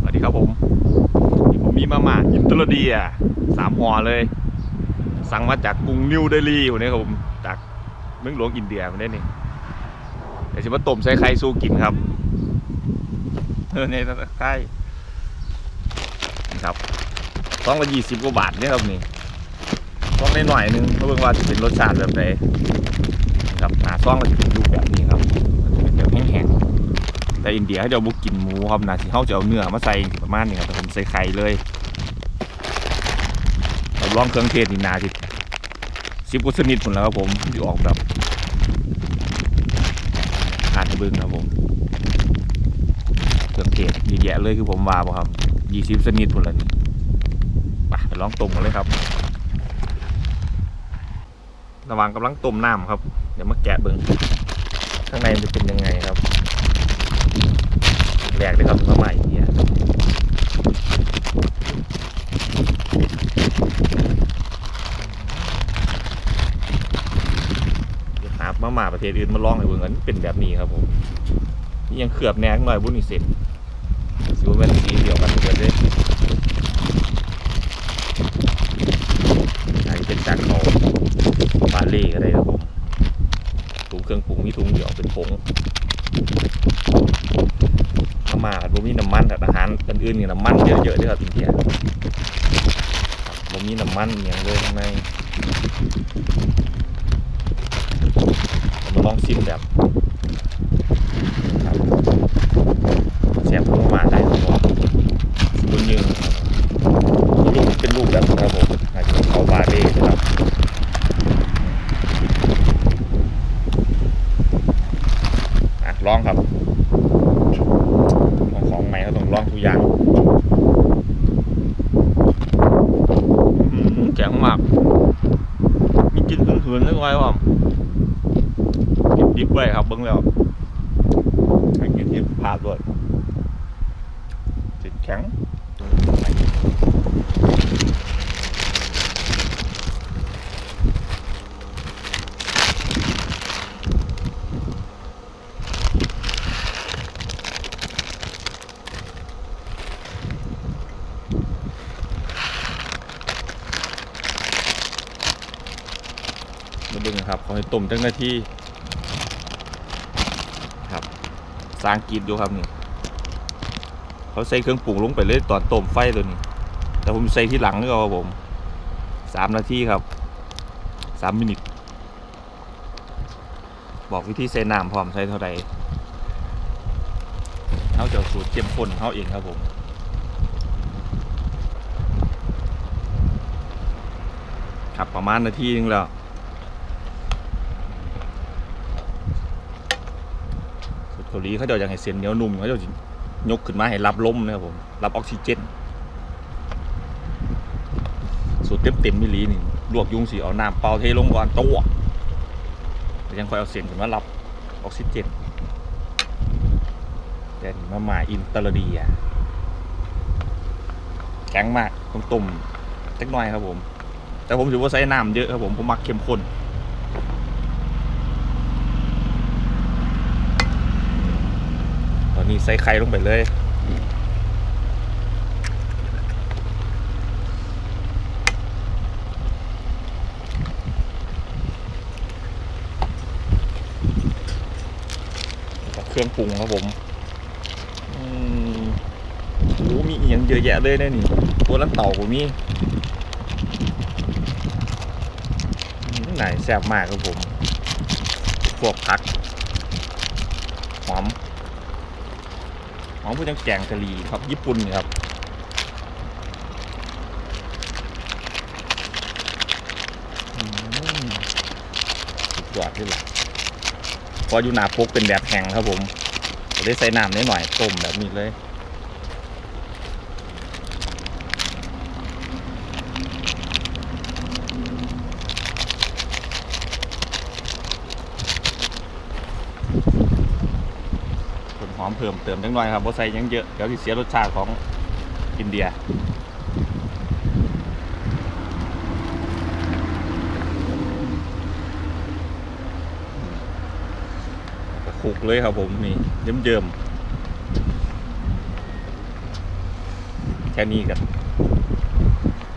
สวัสดีครับผมนี่ผมมีมาม่าอินเตอร์เดียสามห่อเลย สั่งมาจากกรุงนิวเดลีวันนี้ครับผมจากเมืองหลวงอินเดียวันนี้นี่เดี๋ยวจะมาต้มใส่ไข่สู้กินครับเออเนี่ยไข่นี่ครับต้องละยี่สิบกว่าบาทเนี่ยครับนี่ต้องได้หน่อยนึงเพราะเบิ่งว่าจะเป็นรสชาติแบบไหนครับหาซ่องก็จะเป็นรูปแบบนี้ครับมันจะเป็นแบบแห้งๆ แต่อินเดียเขาจะบุกกินหมูครับนะที่เขาจะเอาเนื้อมาใส่ประมาณนี้ครับแต่ผมใส่ไข่เลยเราลองเครื่องเทศนี่นาจิสิบกว่าชนิดหมดแล้วครับผมที่ออกแบบทานให้เบึงครับผมเครื่องเทศเยอะแยะเลยคือผมว่าบ่ครับยี่สิบชนิดหมดแล้วนี่ไปไปลองต้มกันเลยครับ ระหว่างกำลังต้มน้ำครับ เดี๋ยวมาแกะเบิ้งข้างในมันจะเป็นยังไงครับ แรกเลยครับมาใหม่เนี่ยหามาหมาประเทศอื่นมาลองให้เบิ่งกันเป็นแบบนี้ครับผมนี่ยังเขือบแนงหน่อยบุญนี่เสร็จสิว่าเป็นสีเดียวกันเกิดเลยอาจจะเป็นจากเขาบาเล่ก็ได้ครับผมถุงเครื่องปรุงมีถุงเดียวเป็นผง มามาบ่มีน้ำมันแต่อาหารอื่นๆนี่น้ำมันเยอะๆเด้วยครับอินเดียบ่มีน้ำมันอย่างเลยข้างในเรามาลองชิมแบบครับแซ่บมามาได้ครับผมบุญยืนลูกเป็นลูกแบบนี้ครับผมอาจจะเป็นเขาบาเล่นะครับอะลองครับ ของของใหม่เขาต้องลองทุกอย่างอื้อหือแข็งมาก มีกลิ่ นึกไว้ว่ากินดิบไว้ครับเบิ้งแล้วให้กินที่พาดด้วยจิตแข็ง บิ้งครับเขาให้ต้มจังนาทีครับสร้างกีดอยู่ครับนี่เขาใส่เครื่องปรุงลงไปเลยตอนต้มไฟตัวนี้ แต่ผมใส่ที่หลังนี่ครับผมสามนาทีครับสามมินิทบอกวิธีใส่น้ำพร้อมใส่เท่าใดเขาจะสูตรเข้มข้นเขาเองครับผมครับประมาณนาทีนึงแล้ว สูตร เกาหลีเขาเดี๋ยวอยากให้เส้นเหนียวนุ่มเขาเดี๋ยวยกขึ้นมาให้รับลมนะครับผมรับออกซิเจนสูตรเต็มเต็มๆมิลีนี่ลวกยุงสีเอาน้ำเปล่าเทลงก่อนตัวแล้วยังคอยเอาเส้นขึ้นมารับออกซิเจนแต่นี่มาหมาอินเตอร์ดีแข็งมากต้องต้มเล็กน้อยครับผม แต่ผมถือว่าใส่น้ำเยอะครับผมผมมักเข้มข้น ตอ นนี้ใส่ไข่ลงไปเลยเครื่องปรุงครับผมอืมโอ้มีอีกอย่างเยอะแยะเลยเนี่ยนี่ ตัวลันเต่าผมมีไหนแซ่บมากครับผม พวกผัก หอม ของผู้จังแกงกะหรี่ครับญี่ปุ่นครับสุดยอดที่หละพออยู่หนาปกเป็นแบบแห้งครับผมได้ใส่น้ำนิดหน่อยต้มแบบนี้เลย ส่วนห อมเพิ่มเติมจังหน่อยครับเพราะใส่ยังเยอะเดี๋ยวสิเสียรสชาติของอินเดียคลุกเลยครับผมนี่เยิ้มๆค่นี้กัน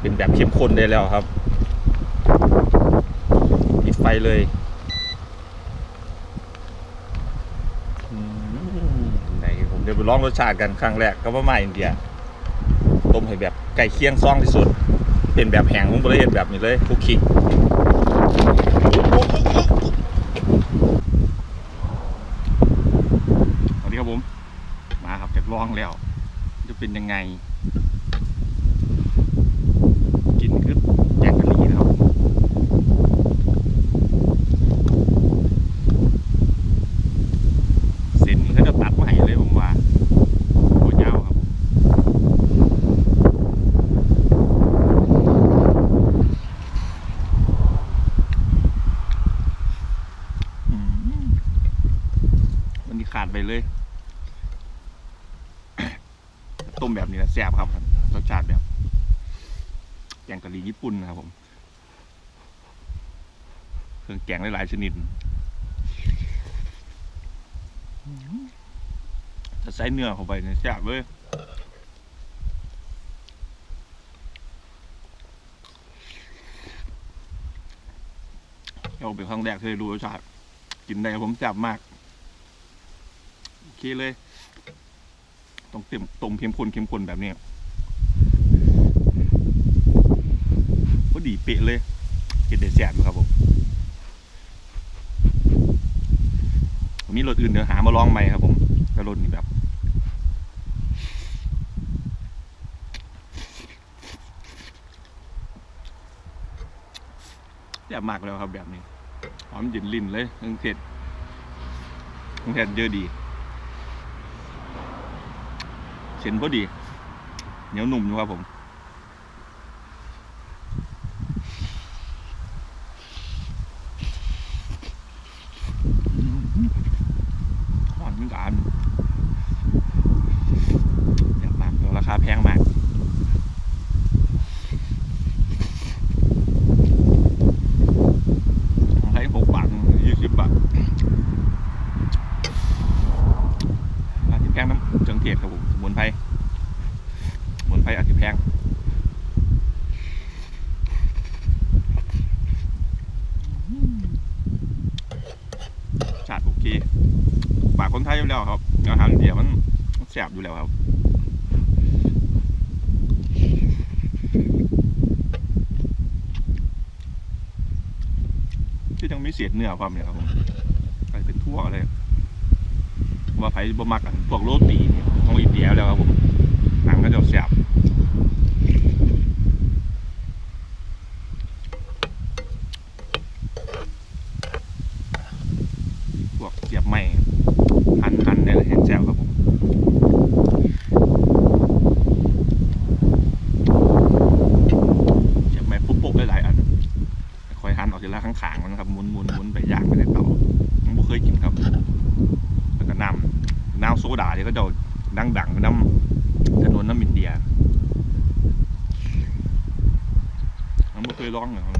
เป็นแบบเข้มข้นได้แล้วครับปิดไฟเลยอืมไหนผมจะไป ลองรสชาติกันครั้งแรกก็ว่ามาอินเดียต้มให้แบบไก่เคียงซ่องที่สุด เป็นแบบแห้งมุ้งเลยเทศแบบนี้เลยคุกคิกสวัสดีครับผม มาครับจากลองแล้ว จะเป็นยังไง กินคือแกงกะหรี่นะครับ เส้นนี้เขาจะตัดมาให้เลยผมว่าโคตรยาวครับ อืมวันนี้ขาดไปเลย ต้มแบบนี้แหละแซ่บค รสชาติแบบแกงกะหรี่ญี่ปุ่นนะครับผม เครื่องแกงหลายๆชนิดถ้าใส่เนื้อเข้าไปเนี่ยแซ่บเลยเราเป็นครั้งแรกที่ได้รู้รสชาติกินได้ผมแซ่บมากโอเคเลย ต้องเต็มตรงเข้มข้นเข้มข้นแบบนี้ อดีเป๊ะเลยกินได้แซ่บอยู่ครับผมมีรสอื่นเดี๋ยวหามาลองใหม่ครับผมแต่รสนี้แบบแซ่บมากแล้วครับแบบนี้หอมจินลิ้นเลยเครื่องเทศเครื่องเทศเยอะดีเส้นพอดี เหนียวหนุ่มอยู่ครับผม หอนเหมือนกันอยากมากแล้วราคาแพงมาก ของไทยหกบาทยี่สิบบาทอาจจะแพงน้ำจังเทศครับผมสมุนไพรสมุนไพรอาจจะแพงชาติโอเคปากคนไทยอยู่แล้วครับอาหารอินเดียมัน แซ่บอยู่แล้วครับที่ยังมีเศษเนื้อความเนี่ยครับผมกลายเป็นทั่วเลย ว่าไผ่บ่มักอันพวกโรตีนี่ของอินเดียแล้วครับผมหนังก็จะแซ่บพวกเสียบไม้หั่นหั่นได้เลยแห้งแซ่บครับผมเสียบไม้ปุ๊บๆหลายๆอัน คอยหันออกจากละข้างๆมันนะครับหมุนหมุนหมุนไปย่างไปในเตาผมบ่เคยกินครับ แล้วก็น้ำน้ำโซดาที่ก็จะดังดังๆน้ำถนนน้ำอินเดียผมบ่ เคยลองเลยครับ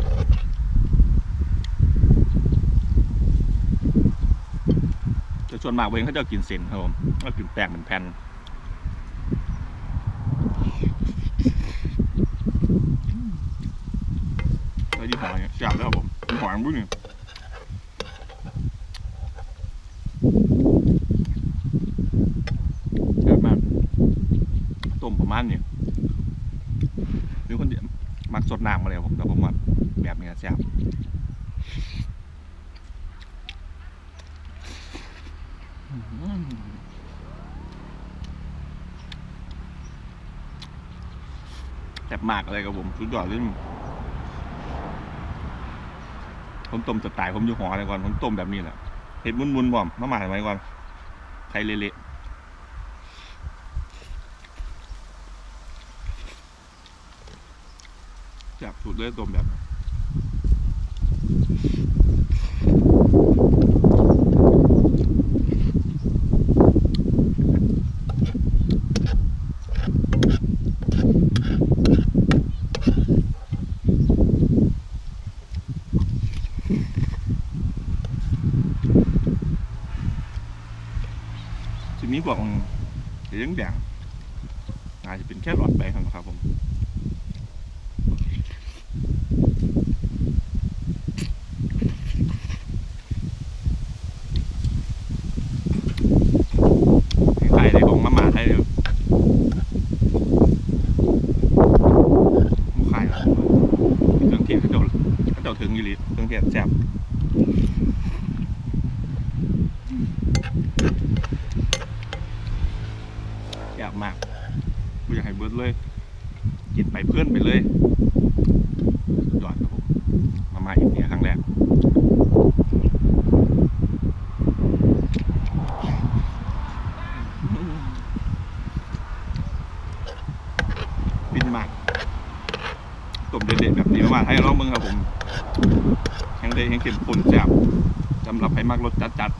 แต่ส่วนมากเองเขาจะกินเส้นครับผมก็กินแป้งเป็นแผ่นแล้วยี่หอยแซ่บแล้วครับผมห้ออันบุ้นนี่แซ่บมากต้มประมาณนี้หรือคนเดียวมักสดน้ำมาเลยครับผมแต่ผมว่าแบบนี้แซ่บอื้อหือแซ่ บมากเลยครับผมสุดยอดเลยผมต้มสไตล์ผมอยู่หอเลยก่อนผมต้มแบบนี้แหละเห็ดมุนๆบ่อมมาหมาไว้ก่อนไข่เละๆจับสูตรเลยต้มแบบนี้ มีพวกเลี้ยงแดงอาจจะเป็นแค่หลอดไปครับผม เค็มข้นแจ่มสำหรับให้มากรสจัดจัด